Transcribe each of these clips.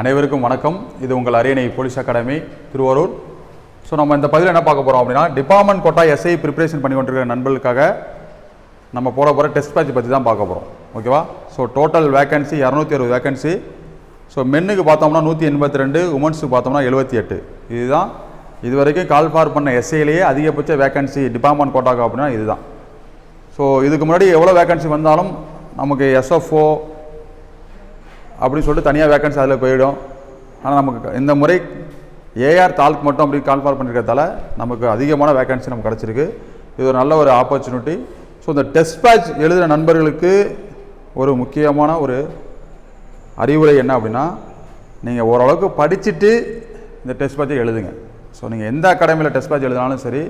அனைவருக்கும் வணக்கம். இது உங்கள் அரியணை போலீஸ் அகாடமி திருவாரூர். ஸோ நம்ம இந்த பதிவில் என்ன பார்க்க போகிறோம் அப்படின்னா டிபார்ட்மெண்ட் கோட்டா எஸ்ஐ ப்ரிப்பரேஷன் பண்ணி கொண்டிருக்கிற நண்பர்களுக்காக நம்ம போட போகிற டெஸ்ட் பேட்ச் பற்றி தான் பார்க்க போகிறோம் ஓகேவா ஸோ டோட்டல் வேகன்சி இரநூத்தி அறுபது வேகன்சி ஸோ மென்னுக்கு பார்த்தோம்னா நூற்றி எண்பத்தி ரெண்டு உமன்ஸுக்கு பார்த்தோம்னா எழுபத்தி எட்டு. இதுதான். இது வரைக்கும் கால் ஃபார் பண்ண எஸ்ஐலேயே அதிகபட்ச வேகன்சி டிபார்ட்மெண்ட் கோட்டாக்கு அப்படின்னா இதுதான். ஸோ இதுக்கு முன்னாடி எவ்வளோ வேகன்சி வந்தாலும் நமக்கு எஸ்எஃப்ஓ அப்படின்னு சொல்லிட்டு தனியாக வேகன்சி அதில் போயிடும். ஆனால் நமக்கு இந்த முறை ஏஆர் தாலுக் மட்டும் அப்படி கால் ஃபார் பண்ணிருக்கிறதால நமக்கு அதிகமான வேக்கன்சி நமக்கு கிடச்சிருக்கு. இது ஒரு நல்ல ஒரு ஆப்பர்ச்சுனிட்டி ஸோ இந்த டெஸ்ட் பேட்ச் எழுதுகிற நண்பர்களுக்கு ஒரு முக்கியமான ஒரு அறிவுரை என்ன அப்படின்னா நீங்கள் ஓரளவுக்கு படிச்சுட்டு இந்த டெஸ்ட் பேட்சை எழுதுங்க. ஸோ நீங்கள் எந்த அகாடமியில் டெஸ்ட் பேட்ச் எழுதினாலும் சரி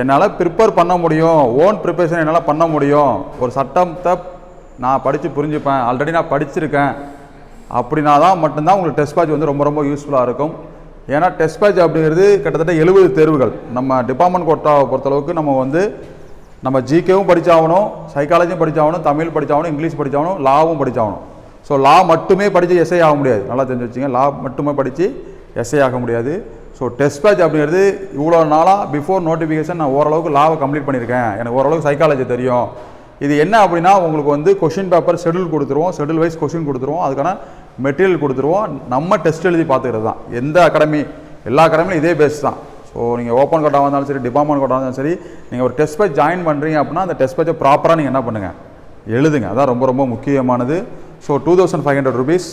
என்னால் ப்ரிப்பேர் பண்ண முடியும். ஓன் ப்ரிப்பரேஷன் என்னால் பண்ண முடியும். ஒரு சட்டத்தை நான் படித்து புரிஞ்சுப்பேன். ஆல்ரெடி நான் படிச்சிருக்கேன். அப்படின்னா தான் மட்டும்தான் உங்களுக்கு டெஸ்ட் பேட்ச் வந்து ரொம்ப ரொம்ப யூஸ்ஃபுல்லாக இருக்கும். ஏன்னா டெஸ்ட் பேட்ச் அப்படிங்கிறது கிட்டத்தட்ட எழுபது தேர்வுகள். நம்ம டிபார்ட்மெண்ட் கோட்டாவை பொறுத்தளவுக்கு நம்ம வந்து நம்ம ஜிகேவும் படித்தாகணும் சைக்காலஜியும் படித்தாகணும் தமிழ் படித்தாகணும் இங்கிலீஷ் படித்தாகணும் லாவும் படித்தாகணும் ஸோ லா மட்டுமே படித்து எஸ்ஐ ஆக முடியாது. நல்லா தெரிஞ்சு வச்சுங்க லா மட்டுமே படித்து எஸ்ஐ ஆக முடியாது. ஸோ டெஸ்ட் பேட்ச் அப்படிங்கிறது இவ்வளோ நாளாக பிஃபோர் நோட்டிஃபிகேஷன் நான் ஓரளவுக்கு லாவை கம்ப்ளீட் பண்ணியிருக்கேன். எனக்கு ஓரளவுக்கு சைக்காலஜி தெரியும். இது என்ன அப்படின்னா உங்களுக்கு வந்து கொஷின் பேப்பர் ஷெடியூல் கொடுத்துருவோம். ஷெடியூல் வைஸ் கொஷின் கொடுத்துருவோம். அதுக்கான மெட்டீரியல் கொடுத்துருவோம். நம்ம டெஸ்ட் எழுதி பார்த்துக்கிறது தான். எந்த அகாடமி எல்லா அகாடமிலும் இதே பேஸ் தான். ஸோ நீங்கள் ஓப்பன் கோட்டாக இருந்தாலும் சரி டிபார்ட்மெண்ட் கோட்டாக இருந்தாலும் சரி நீங்கள் ஒரு டெஸ்ட் பேட்ச் ஜாயின் பண்ணுறீங்க அப்படின்னா அந்த டெஸ்ட் பேட்சை ப்ராப்பராக நீங்கள் என்ன பண்ணுங்கள் எழுதுங்க. அதான் ரொம்ப ரொம்ப முக்கியமானது. So two thousand five hundred rupees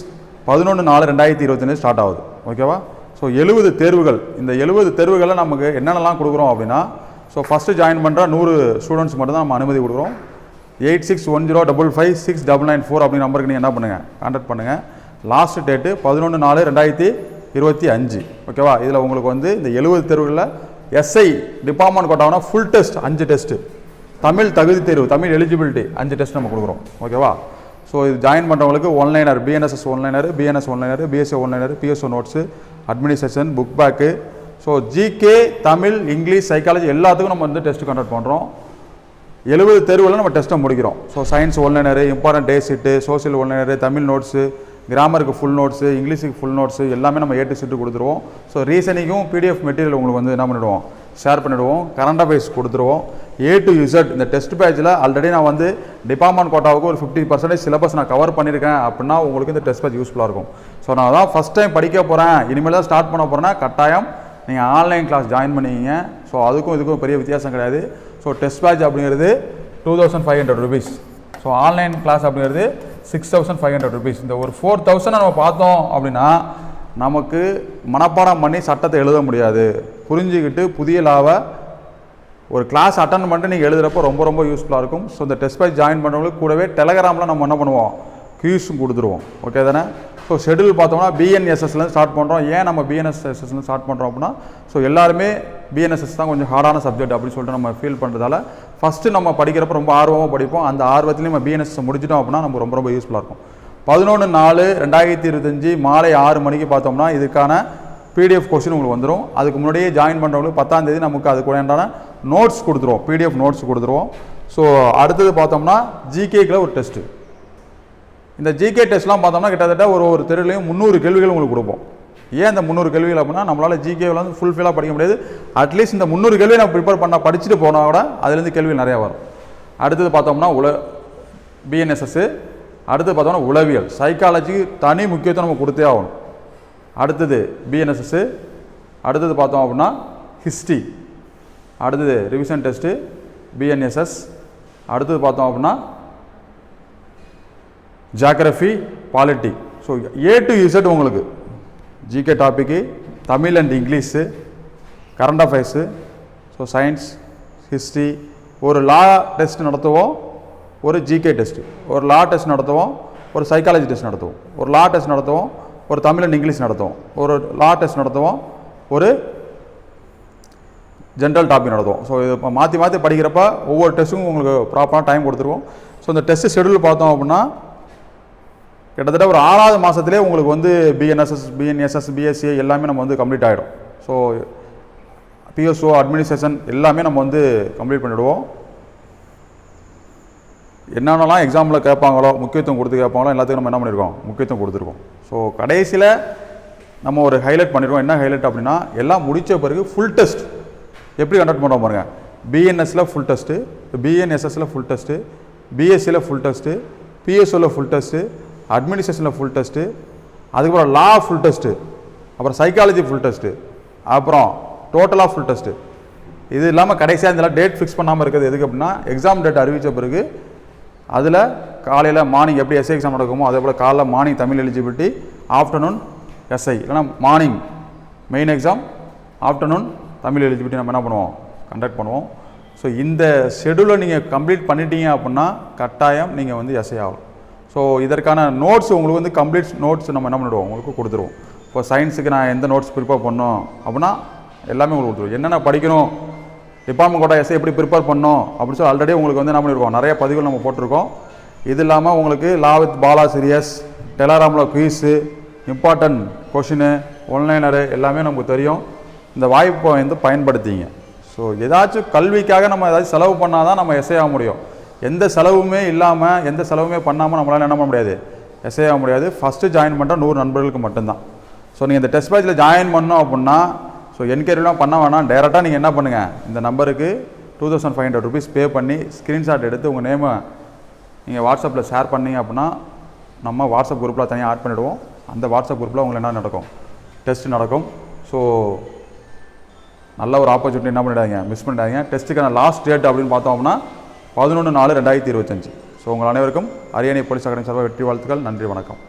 பதினொன்று நாலு ரெண்டாயிரத்தி இருபத்தஞ்சு ஸ்டார்ட் ஆகுது. ஓகேவா ஸோ எழுபது தேர்வுகள். இந்த எழுபது தேர்வுகளில் நமக்கு என்னென்னலாம் கொடுக்குறோம் அப்படின்னா ஸோ ஃபஸ்ட்டு ஜாயின் பண்ணுற நூறு ஸ்டூடெண்ட்ஸ் மட்டும் தான் நம்ம அனுமதி கொடுக்குறோம். Eight six one zero double five six double nine four அப்படிங்கிற நம்பருக்கு நீங்கள் என்ன பண்ணுங்கள் கான்டாக்ட் பண்ணுங்கள் லாஸ்ட் டேட்டு பதினொன்று நாலு ரெண்டாயிரத்தி இருபத்தி அஞ்சு. ஓகேவா இதில் உங்களுக்கு வந்து இந்த எழுபது தேர்வுகளில் எஸ்ஐ டிபார்ட்மெண்ட் கோட்டாவனா ஃபுல் டெஸ்ட் அஞ்சு டெஸ்ட்டு தமிழ் தகுதி தேர்வு தமிழ் எலிஜிபிலிட்டி அஞ்சு டெஸ்ட் நம்ம கொடுக்குறோம். ஓகேவா ஸோ இது ஜாயின் பண்ணுறவங்களுக்கு one liner BNSS one liner BNS one liner BSC one liner PSO notes administration book pack so GK Tamil English psychology எல்லாத்துக்கும் நம்ம வந்து டெஸ்ட் கண்டக்ட் பண்ணுறோம் எழுபது தெருவில் நம்ம டெஸ்ட்டை முடிக்கிறோம். So science one liner important day sheet social one liner Tamil notes கிராமருக்கு full notes இங்கிலீஷுக்கு ஃபுல் நோட்ஸு எல்லாமே நம்ம ஏ சீட்டு கொடுத்துருவோம். ஸோ ரீசனிங்கும் பிடிஎஃப் மெட்டீரியல் உங்களுக்கு வந்து என்ன பண்ணிடுவோம்? ஷேர் பண்ணிவிடுவோம் கரண்ட் அஃபேர்ஸ் கொடுத்துருவோம். ஏ டு இசட் இந்த டெஸ்ட் பேஜில் ஆல்ரெடி நான் வந்து டிபார்ட்மெண்ட் கோட்டாவுக்கு ஒரு ஃபிஃப்டி பர்சன்டேஜ் சிலபஸ் நான் கவர் பண்ணியிருக்கேன். அப்படின்னா உங்களுக்கு இந்த டெஸ்ட் பேஜ் யூஸ்ஃபுல்லாக இருக்கும். ஸோ நான் அதான் ஃபஸ்ட் டைம் படிக்க போகிறேன் இனிமேல் தான் ஸ்டார்ட் பண்ண போகிறேன்னா கட்டாயம் நீங்கள் ஆன்லைன் கிளாஸ் ஜாயின் பண்ணிக்கிங்க. ஸோ அதுக்கும் இதுக்கும் பெரிய வித்தியாசம் கிடையாது. ஸோ டெஸ்ட் பேட்ச் அப்படிங்கிறது two thousand five hundred rupees so online class அப்படிங்கிறது six thousand five hundred rupees இந்த ஒரு ஃபோர் தௌசண்ட் நம்ம பார்த்தோம் அப்படின்னா நமக்கு மனப்பாடம் பண்ணி சட்டத்தை எழுத முடியாது. புரிஞ்சுக்கிட்டு புதிய லாவை ஒரு கிளாஸ் அட்டன் பண்ணிட்டு நீங்கள் எழுதுகிறப்போ ரொம்ப ரொம்ப யூஸ்ஃபுல்லாக இருக்கும். ஸோ இந்த டெஸ்ட் பேட்ச் ஜாயின் பண்ணுறவங்களுக்கு கூடவே டெலகிராமில் நம்ம என்ன பண்ணுவோம்? க்யூஸும் கொடுத்துருவோம். ஓகே தானே? ஸோ ஷெடியூல் பார்த்தோம்னா பிஎன்எஸ்எஸ்லேருந்து ஸ்டார்ட் பண்ணுறோம் ஏன் நம்ம பிஎன்எஸ்எஸ்லேருந்து ஸ்டார்ட் பண்ணுறோம் அப்படின்னா ஸோ எல்லாருமே பிஎன்எஸ்எஸ் தான் கொஞ்சம் ஹார்டான சப்ஜெக்ட் அப்படின்னு சொல்லிட்டு நம்ம ஃபீல் பண்ணுறதால ஃபஸ்ட்டு நம்ம படிக்கிறப்ப ரொம்ப ஆர்வமாக படிப்போம். அந்த ஆர்வத்துலேயும் நம்ம பிஎன்எஸ் முடிச்சிட்டோம் அப்படின்னா நம்ம ரொம்ப ரொம்ப யூஸ்ஃபுல்லாக இருக்கும். பதினொன்று நாலு ரெண்டாயிரத்தி இருபத்தஞ்சி மாலை ஆறு மணிக்கு பார்த்தோம்னா இதுக்கான பிடிஎஃப் கொஸ்டின் உங்களுக்கு வந்துடும் அதுக்கு முன்னாடியே ஜாயின் பண்ணுறவங்களுக்கு பத்தாம் தேதி நமக்கு அதுக்கு வேண்டான நோட்ஸ் கொடுத்துருவோம். பிடிஎஃப் நோட்ஸ் கொடுத்துருவோம். ஸோ அடுத்தது பார்த்தோம்னா ஜிகேக்கில் ஒரு டெஸ்ட்டு இந்த ஜிகே டெஸ்ட்லாம் பார்த்தோம்னா கிட்டத்தட்ட ஒரு ஒரு தெருவுலையும் முந்நூறு கேள்விகள் உங்களுக்கு கொடுப்போம். ஏன் இந்த முந்நூறு கேள்விகள் அப்படின்னா நம்மளால் ஜிகேவில் வந்து ஃபுல்ஃபில்லாக படிக்க முடியாது. அட்லீஸ்ட் இந்த முந்நூறு கேள்வி நம்ம ப்ரிப்பேர் பண்ண படிச்சுட்டு போனால் கூட அதுலேருந்து கேள்வி நிறையா வரும். அடுத்தது பார்த்தோம்னா உல பிஎன்எஸ்எஸ்ஸு அடுத்தது பார்த்தோம்னா உளவியல். சைக்காலஜிக்கு தனி முக்கியத்துவம் நம்ம கொடுத்தே ஆகணும். அடுத்தது பிஎன்எஸ்எஸ்ஸு அடுத்தது பார்த்தோம் அப்படின்னா ஹிஸ்ட்ரி அடுத்தது ரிவிஷன் டெஸ்ட்டு பிஎன்எஸ்எஸ் அடுத்தது பார்த்தோம் அப்படின்னா geography polity so A to Z உங்களுக்கு. GK topic Tamil and English current affairs so science history ஒரு லா டெஸ்ட் நடத்துவோம் ஒரு ஜிகே டெஸ்ட்டு ஒரு லா டெஸ்ட் நடத்துவோம் ஒரு சைக்காலஜி டெஸ்ட் நடத்துவோம். ஒரு லா டெஸ்ட் நடத்துவோம் ஒரு தமிழ் அண்ட் இங்கிலீஷ் நடத்துவோம். ஒரு லா டெஸ்ட் நடத்துவோம் ஒரு ஜென்ரல் டாபிக் நடத்துவோம். ஸோ இது இப்போ மாற்றி மாற்றி படிக்கிறப்ப ஒவ்வொரு டெஸ்ட்டுக்கும் உங்களுக்கு ப்ராப்பராக டைம் கொடுத்துருவோம். ஸோ இந்த டெஸ்ட் ஷெடியூல் பார்த்தோம் அப்படின்னா கிட்டத்தட்ட ஒரு ஆறாவது மாதத்துலேயே உங்களுக்கு வந்து பிஎன்எஸ்எஸ் பிஎன்எஸ்எஸ் பிஎஸ்சி எல்லாமே நம்ம வந்து கம்ப்ளீட் ஆகிடும் ஸோ பிஎஸ்ஓ அட்மினிஸ்ட்ரேஷன் எல்லாமே நம்ம வந்து கம்ப்ளீட் பண்ணிவிடுவோம் என்னென்னலாம் எக்ஸாமில் கேட்பாங்களோ முக்கியத்துவம் கொடுத்து கேட்பாங்களோ எல்லாத்துக்கும் நம்ம என்ன பண்ணியிருக்கோம் முக்கியத்துவம் கொடுத்துருக்கோம். ஸோ கடைசியில் நம்ம ஒரு ஹைலைட் பண்ணிடுவோம். என்ன ஹைலைட் அப்படின்னா எல்லாம் முடித்த பிறகு ஃபுல் டெஸ்ட் எப்படி கண்டக்ட் பண்ணுறோம் பாருங்கள் பிஎன்எஸில் ஃபுல் டெஸ்ட்டு பிஎன்எஸ்எஸில் ஃபுல் டெஸ்ட்டு பிஎஸ்சியில் ஃபுல் டெஸ்ட்டு பிஎஸ்ஓவில் ஃபுல் டெஸ்ட்டு அட்மினிஸ்ட்ரேஷனில் ஃபுல் டெஸ்ட்டு அதுக்கப்புறம் லா ஃபுல் டெஸ்ட்டு அப்புறம் சைக்காலஜி ஃபுல் டெஸ்ட்டு அப்புறம் டோட்டலாக ஃபுல் டெஸ்ட்டு இது இல்லாமல் கடைசியாக இதெல்லாம் டேட் ஃபிக்ஸ் பண்ணாமல் இருக்கிறது எதுக்கு அப்படின்னா எக்ஸாம் டேட் அறிவித்த பிறகு அதில் காலையில் மார்னிங் எப்படி எஸ்ஐ எக்ஸாம் நடக்குமோ அதே போல் காலைல morning Tamil eligibility afternoon SI இல்லைனா morning main exam afternoon Tamil eligibility நம்ம என்ன பண்ணுவோம்? கண்டக்ட் பண்ணுவோம். ஸோ இந்த ஷெடியூலை நீங்கள் கம்ப்ளீட் பண்ணிட்டீங்க அப்படின்னா கட்டாயம் நீங்கள் வந்து எஸ்ஐ ஆகலாம் ஸோ இதற்கான நோட்ஸ் உங்களுக்கு வந்து கம்ப்ளீட் நோட்ஸ் நம்ம என்ன பண்ணிடுவோம்? உங்களுக்கு கொடுத்துருவோம். இப்போ சயின்ஸுக்கு நான் எந்த நோட்ஸ் ப்ரிப்பேர் பண்ணோம் அப்படின்னா எல்லாமே உங்களுக்கு கொடுத்துருவோம். என்னென்ன படிக்கணும்? டிபார்ட்மெண்ட் கோட்டா எஸ்ஐ எப்படி ப்ரிப்பேர் பண்ணோம்? அப்படின்னு சொல்லி ஆல்ரெடி உங்களுக்கு வந்து என்ன பண்ணியிருக்கோம் நிறைய பதிவுகள் நம்ம போட்டிருக்கோம். இது இல்லாமல் உங்களுக்கு law with Bala serious டெலாராமில் quiz important question one liner எல்லாமே நமக்கு தெரியும். இந்த வாய்ப்பை வந்து பயன்படுத்திங்க. ஸோ ஏதாச்சும் கல்விக்காக நம்ம ஏதாச்சும் செலவு பண்ணால் தான் நம்ம எஸ்ஐ ஆக முடியும். எந்த செலவுமே இல்லாமல் எந்த செலவுமே பண்ணாமல் நம்மளால் என்ன பண்ண முடியாது? எஸ்ஐ ஆக முடியாது. ஃபஸ்ட்டு ஜாயின் பண்ணுற நூறு நண்பர்களுக்கு மட்டும்தான். ஸோ நீங்கள் இந்த டெஸ்ட் பேட்சில் ஜாயின் பண்ணோம் அப்படின்னா ஸோ என்கொயரிலாம் பண்ண வேணாம். டேரெக்டாக நீங்கள் என்ன பண்ணுங்கள் இந்த நம்பருக்கு two thousand five hundred rupees pay பண்ணி ஸ்க்ரீன்ஷாட் எடுத்து உங்கள் நேமை நீங்கள் வாட்ஸ்அப்பில் ஷேர் பண்ணீங்க அப்படின்னா நம்ம வாட்ஸ்அப் குரூப்பில் தனியாக ஆட் பண்ணிவிடுவோம் அந்த வாட்ஸ்அப் குரூப்பில் உங்களுக்கு என்ன நடக்கும்? டெஸ்ட் நடக்கும். ஸோ நல்ல ஒரு ஆப்பர்ச்சுனிட்டி என்ன பண்ணிடாதீங்க? மிஸ் பண்ணிடாதீங்க. டெஸ்ட்டுக்கான லாஸ்ட் டேட் அப்படின்னு பார்த்தோம் அப்படின்னா பதினொன்று நாலு ரெண்டாயிரத்தி இருபத்தஞ்சு. ஸோ உங்கள் அனைவருக்கும் அரியணை போலீஸ் அகாடமி சார்பாக வெற்றி வாழ்த்துக்கள். நன்றி வணக்கம்.